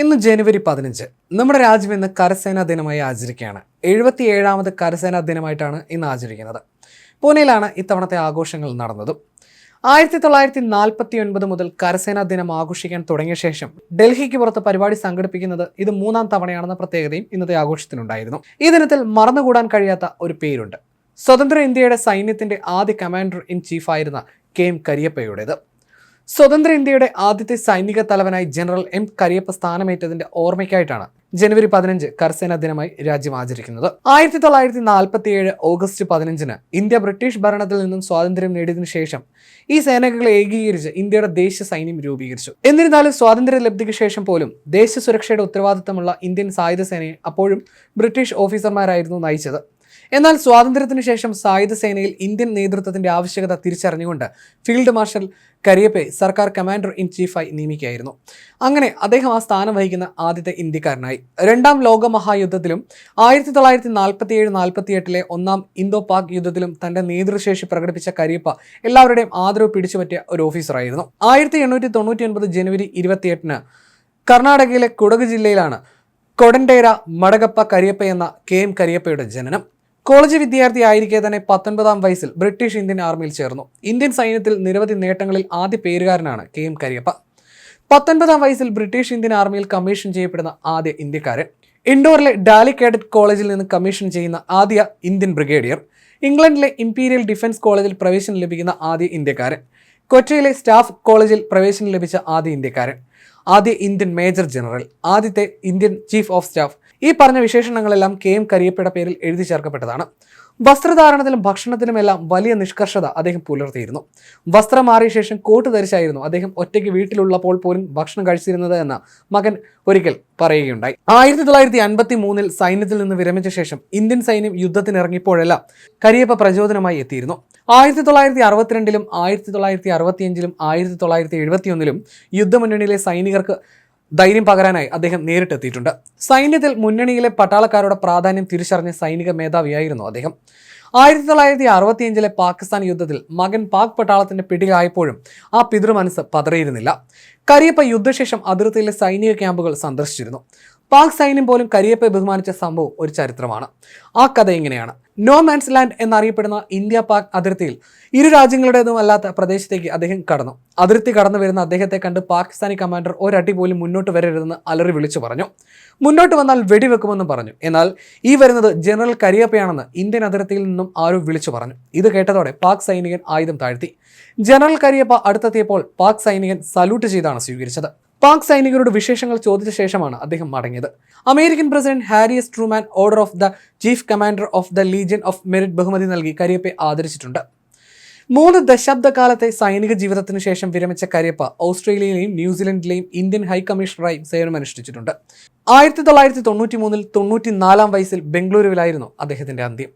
ഇന്ന് ജനുവരി പതിനഞ്ച്. നമ്മുടെ രാജ്യം ഇന്ന് കരസേനാ ദിനമായി ആചരിക്കുകയാണ്. എഴുപത്തി ഏഴാമത് കരസേനാ ദിനമായിട്ടാണ് ഇന്ന് ആചരിക്കുന്നത്. പൂനെയിലാണ് ഇത്തവണത്തെ ആഘോഷങ്ങൾ നടന്നതും. ആയിരത്തി തൊള്ളായിരത്തി നാൽപ്പത്തി ഒൻപത് മുതൽ കരസേനാ ദിനം ആഘോഷിക്കാൻ തുടങ്ങിയ ശേഷം ഡൽഹിക്ക് പുറത്ത് പരിപാടി സംഘടിപ്പിക്കുന്നത് ഇത് മൂന്നാം തവണയാണെന്ന പ്രത്യേകതയും ഇന്നത്തെ ആഘോഷത്തിനുണ്ടായിരുന്നു. ഈ ദിനത്തിൽ മറന്നുകൂടാൻ കഴിയാത്ത ഒരു പേരുണ്ട്. സ്വതന്ത്ര ഇന്ത്യയുടെ സൈന്യത്തിന്റെ ആദ്യ കമാൻഡർ ഇൻ ചീഫായിരുന്ന കെ എം കരിയപ്പയുടേത്. സ്വതന്ത്ര ഇന്ത്യയുടെ ആദ്യത്തെ സൈനിക തലവനായി ജനറൽ എം കരിയപ്പ സ്ഥാനമേറ്റതിന്റെ ഓർമ്മയ്ക്കായിട്ടാണ് ജനുവരി പതിനഞ്ച് കരസേനാ ദിനമായി രാജ്യം ആചരിക്കുന്നത്. ആയിരത്തി തൊള്ളായിരത്തി നാൽപ്പത്തി ഏഴ് ഓഗസ്റ്റ് പതിനഞ്ചിന് ഇന്ത്യ ബ്രിട്ടീഷ് ഭരണത്തിൽ നിന്നും സ്വാതന്ത്ര്യം നേടിയതിനു ശേഷം ഈ സേനകളെ ഏകീകരിച്ച് ഇന്ത്യയുടെ ദേശീയ സൈന്യം രൂപീകരിച്ചു. എന്നിരുന്നാലും സ്വാതന്ത്ര്യ ലബ്ധിക്ക് ശേഷം പോലും ദേശീയ സുരക്ഷയുടെ ഉത്തരവാദിത്തമുള്ള ഇന്ത്യൻ സായുധ സേനയെ അപ്പോഴും ബ്രിട്ടീഷ് ഓഫീസർമാരായിരുന്നു നയിച്ചത്. എന്നാൽ സ്വാതന്ത്ര്യത്തിനു ശേഷം സായുധ സേനയിൽ ഇന്ത്യൻ നേതൃത്വത്തിന്റെ ആവശ്യകത തിരിച്ചറിഞ്ഞുകൊണ്ട് ഫീൽഡ് മാർഷൽ കരിയപ്പെ സർക്കാർ കമാൻഡർ ഇൻ ചീഫായി നിയമിക്കുകയായിരുന്നു. അങ്ങനെ അദ്ദേഹം ആ സ്ഥാനം വഹിക്കുന്ന ആദ്യത്തെ ഇന്ത്യക്കാരനായി. രണ്ടാം ലോക മഹായുദ്ധത്തിലും ആയിരത്തി തൊള്ളായിരത്തി നാൽപ്പത്തി ഏഴ് നാൽപ്പത്തി എട്ടിലെ ഒന്നാം ഇന്തോ പാക് യുദ്ധത്തിലും തന്റെ നേതൃശേഷി പ്രകടിപ്പിച്ച കരിയപ്പ എല്ലാവരുടെയും ആദരവ് പിടിച്ചുപറ്റിയ ഒരു ഓഫീസറായിരുന്നു. ആയിരത്തി എണ്ണൂറ്റി തൊണ്ണൂറ്റി ഒൻപത് ജനുവരി ഇരുപത്തിയെട്ടിന് കർണാടകയിലെ കുടക് ജില്ലയിലാണ് കൊടൻഡേര മടകപ്പ കരിയപ്പ എന്ന കെ എം കരിയപ്പയുടെ ജനനം. കോളേജ് വിദ്യാർത്ഥി ആയിരിക്കെ തന്നെ പത്തൊൻപതാം വയസ്സിൽ ബ്രിട്ടീഷ് ഇന്ത്യൻ ആർമിയിൽ ചേർന്നു. ഇന്ത്യൻ സൈന്യത്തിൽ നിരവധി നേട്ടങ്ങളിൽ ആദ്യ പേരുകാരനാണ് കെ എം കരിയപ്പ. പത്തൊൻപതാം വയസ്സിൽ ബ്രിട്ടീഷ് ഇന്ത്യൻ ആർമിയിൽ കമ്മീഷൻ ചെയ്യപ്പെടുന്ന ആദ്യ ഇന്ത്യക്കാരൻ. ഇൻഡോറിലെ ഡാലി കാഡറ്റ് കോളേജിൽ നിന്ന് കമ്മീഷൻ ചെയ്യുന്ന ആദ്യ ഇന്ത്യൻ ബ്രിഗേഡിയർ. ഇംഗ്ലണ്ടിലെ ഇംപീരിയൽ ഡിഫൻസ് കോളേജിൽ പ്രവേശനം ലഭിക്കുന്ന ആദ്യ ഇന്ത്യക്കാരൻ. കൊച്ചിയിലെ സ്റ്റാഫ് കോളേജിൽ പ്രവേശനം ലഭിച്ച ആദ്യ ഇന്ത്യക്കാരൻ. ആദ്യ ഇന്ത്യൻ മേജർ ജനറൽ. ആദ്യത്തെ ഇന്ത്യൻ ചീഫ് ഓഫ് സ്റ്റാഫ്. ഈ പറഞ്ഞ വിശേഷണങ്ങളെല്ലാം കെ എം കരിയപ്പയുടെ പേരിൽ എഴുതി ചേർക്കപ്പെട്ടതാണ്. വസ്ത്രധാരണത്തിലും ഭക്ഷണത്തിലുമെല്ലാം വലിയ നിഷ്കർഷത അദ്ദേഹം പുലർത്തിയിരുന്നു. വസ്ത്രം മാറിയ ശേഷം കോട്ട് ധരിച്ചായിരുന്നു അദ്ദേഹം ഒറ്റയ്ക്ക് വീട്ടിലുള്ളപ്പോൾ പോലും ഭക്ഷണം കഴിച്ചിരുന്നത് എന്ന് മകൻ ഒരിക്കൽ പറയുകയുണ്ടായി. ആയിരത്തി തൊള്ളായിരത്തി അൻപത്തി മൂന്നിൽ സൈന്യത്തിൽ നിന്ന് വിരമിച്ച ശേഷം ഇന്ത്യൻ സൈന്യം യുദ്ധത്തിനിറങ്ങിയപ്പോഴെല്ലാം കരിയപ്പ പ്രചോദനമായി എത്തിയിരുന്നു. ആയിരത്തി തൊള്ളായിരത്തി അറുപത്തിരണ്ടിലും ആയിരത്തി തൊള്ളായിരത്തി അറുപത്തിയഞ്ചിലും ആയിരത്തി തൊള്ളായിരത്തി എഴുപത്തിയൊന്നിലും യുദ്ധമുന്നണിയിലെ സൈനികർക്ക് ധൈര്യം പകരാനായി അദ്ദേഹം നേരിട്ടെത്തിയിട്ടുണ്ട്. സൈന്യത്തിൽ മുന്നണിയിലെ പട്ടാളക്കാരുടെ പ്രാധാന്യം തിരിച്ചറിഞ്ഞ സൈനിക മേധാവിയായിരുന്നു അദ്ദേഹം. ആയിരത്തി തൊള്ളായിരത്തി അറുപത്തിയഞ്ചിലെ പാകിസ്ഥാൻ യുദ്ധത്തിൽ മകൻ പാക് പട്ടാളത്തിന്റെ പിടിയിലായപ്പോഴും ആ പിതൃമനസ് പതറിയിരുന്നില്ല. കരിയപ്പ യുദ്ധശേഷം അതിർത്തിയിലെ സൈനിക ക്യാമ്പുകൾ സന്ദർശിച്ചിരുന്നു. പാക് സൈന്യം പോലും കരിയപ്പയെ ബഹുമാനിച്ച സംഭവം ഒരു ചരിത്രമാണ്. ആ കഥ ഇങ്ങനെയാണ്. നോ മാൻസ് ലാൻഡ് എന്നറിയപ്പെടുന്ന ഇന്ത്യ പാക് അതിർത്തിയിൽ ഇരു രാജ്യങ്ങളുടേതും അല്ലാത്ത പ്രദേശത്തേക്ക് അദ്ദേഹം കടന്നു. അതിർത്തി കടന്നു വരുന്ന അദ്ദേഹത്തെ കണ്ട് പാകിസ്ഥാനി കമാൻഡർ ഒരടി പോലും മുന്നോട്ട് വരരുതെന്ന് അലറി വിളിച്ചു പറഞ്ഞു. മുന്നോട്ട് വന്നാൽ വെടിവെക്കുമെന്നും പറഞ്ഞു. എന്നാൽ ഈ വരുന്നത് ജനറൽ കരിയപ്പയാണെന്ന് ഇന്ത്യൻ അതിർത്തിയിൽ നിന്നും ആരോ വിളിച്ചു പറഞ്ഞു. ഇത് കേട്ടതോടെ പാക് സൈനികൻ ആയുധം താഴ്ത്തി. ജനറൽ കരിയപ്പ അടുത്തെത്തിയപ്പോൾ പാക് സൈനികൻ സല്യൂട്ട് ചെയ്താണ് സ്വീകരിച്ചത്. പാക് സൈനികരുടെ വിശേഷങ്ങൾ ചോദിച്ച ശേഷമാണ് അദ്ദേഹം മടങ്ങിയത്. American president Harry S Truman order of the chief commander of the legion of merit ബഹുമതി നൽകി കരിയപ്പെ ആദരിച്ചിട്ടുണ്ട്. മൂന്ന് ദശാബ്ദകാലത്തെ സൈനിക ജീവിതത്തിന് ശേഷം വിരമിച്ച കരിയപ്പ ഓസ്ട്രേലിയയിലെയും ന്യൂസിലൻഡിലെയും ഇന്ത്യൻ ഹൈക്കമ്മീഷണറായും സേവനമനുഷ്ഠിച്ചിട്ടുണ്ട്. ആയിരത്തി തൊള്ളായിരത്തി തൊണ്ണൂറ്റി മൂന്നിൽ തൊണ്ണൂറ്റി നാലാം വയസ്സിൽ ബംഗളൂരുവിലായിരുന്നു അദ്ദേഹത്തിന്റെ അന്ത്യം.